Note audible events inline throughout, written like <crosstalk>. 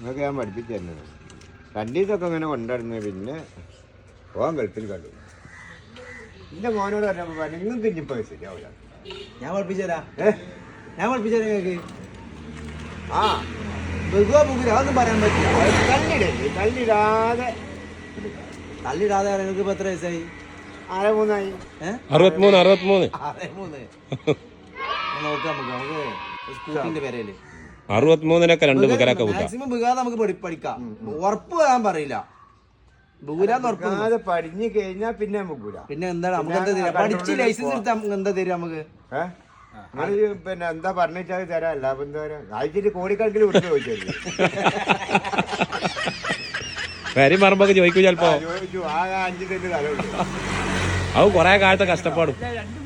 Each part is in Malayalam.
നിങ്ങൾക്ക് ഞാൻ പഠിപ്പിച്ചു തരുന്നത് കണ്ടീസൊക്കെ ഇങ്ങനെ കൊണ്ടുവരുന്നത് പിന്നെ പോകാൻ ഗൾഫിൽ കണ്ടു. എന്റെ മോനോട് പറഞ്ഞപ്പോൾ പറഞ്ഞു നിങ്ങൾക്ക് ഇനിയിപ്പോൾ ശരിയാവില്ല ഞാൻ പഠിപ്പിച്ചതരാ ഞാൻ പഠിപ്പിച്ചതരാ നിങ്ങൾക്ക്? ആ. ബഹുവ ബഹുര അതൊന്നും പറയാൻ പറ്റില്ല. തള്ളിടല്ലേ തള്ളിടാതെ തള്ളിടാതെ നിങ്ങൾക്ക് ഇപ്പോൾ എത്ര വയസ്സായി? അറുപത്തിമൂന്ന് അറുപത്തിമൂന്ന്. <laughs> നോക്കാം നമുക്ക് നമുക്ക് സ്കൂട്ടിന്റെ പേരയിൽ അറുപത്തിമൂന്നിനൊക്കെ രണ്ട് ബുഗരൊക്കെ മാക്സിമം ബുകാതെ നമുക്ക് പഠി- പഠിക്കാം. ഉറപ്പ് വരാൻ പറയില്ല. ഉറപ്പ് തരും. അത് പഠിഞ്ഞു കഴിഞ്ഞാൽ പിന്നെ മുക്കൂല പിന്നെ എന്താണ്? നമുക്ക് എന്താ തരിക? പഠിച്ച് ലൈസൻസ് എടുത്താൽ നമുക്ക് എന്താ തരിക നമുക്ക്? ഏ? നിങ്ങൾ പിന്നെ എന്താ പറഞ്ഞിട്ടാൽ തരാം? അല്ല അപ്പൊ എന്താ പറയാ? ആഴ്ചയിൽ കോടിക്കണക്കിന് വിട്ടു ചോദിച്ചത്. കാര്യം പറയുമ്പോ ചോദിക്കൂ ചെലപ്പോ. ചോദിച്ചു. അഞ്ച് അത് കൊറേ കാലത്തെ കഷ്ടപ്പാടും. രണ്ട്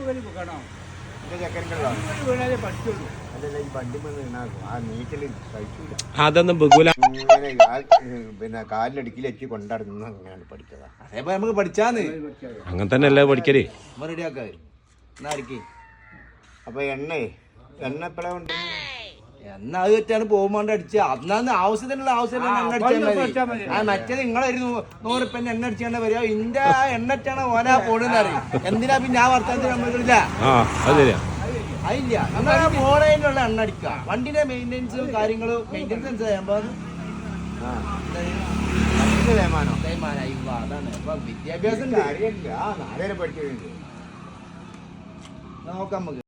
ആ അതൊന്നും ബഹുല പിന്നെ കാലിനടുക്കിൽ വെച്ച് കൊണ്ടടന്ന് അങ്ങനെയാണ് പഠിച്ചത്. അതേപോലെ നമുക്ക് പഠിച്ചാന്ന്. അങ്ങനെ തന്നെ അല്ലേ പഠിക്കൽ റെഡിയാക്കാ എന്നാരിക്കേ അപ്പൊ എണ്ണേ എണ്ണ എപ്പോഴാ ഉണ്ട് എന്നാ അത് വെച്ചാണ് പോകുമ്പോണ്ട് അടിച്ച. അന്നാന്ന് ആവശ്യത്തിനുള്ള ആവശ്യം എണ്ണ അടിച്ചാൽ മതി. ആ മറ്റേ നിങ്ങളൊരു നൂറ് നൂറുപ്യ എണ്ണ അടിച്ചാണ് വരിക. ഇന്റെ ആ ഓനാ അടിച്ചാണ് ഓല പോണെന്ന് അറിയും എന്തിനാ പിന്നെ ആ വർത്തമാനത്തിൽ നമ്മളില്ല അതില്ല. നമ്മളെ മോളേനുള്ള എണ്ണ അടിക്കുക വണ്ടിന്റെ മെയിന്റെനൻസും കാര്യങ്ങളും മെയിന്റെനൻസ് ചെയ്യുമ്പോൾ അതാണ്. വിദ്യാഭ്യാസം കാര്യമില്ല. നാലേരെ പഠിച്ചു നോക്കാം നമുക്ക്.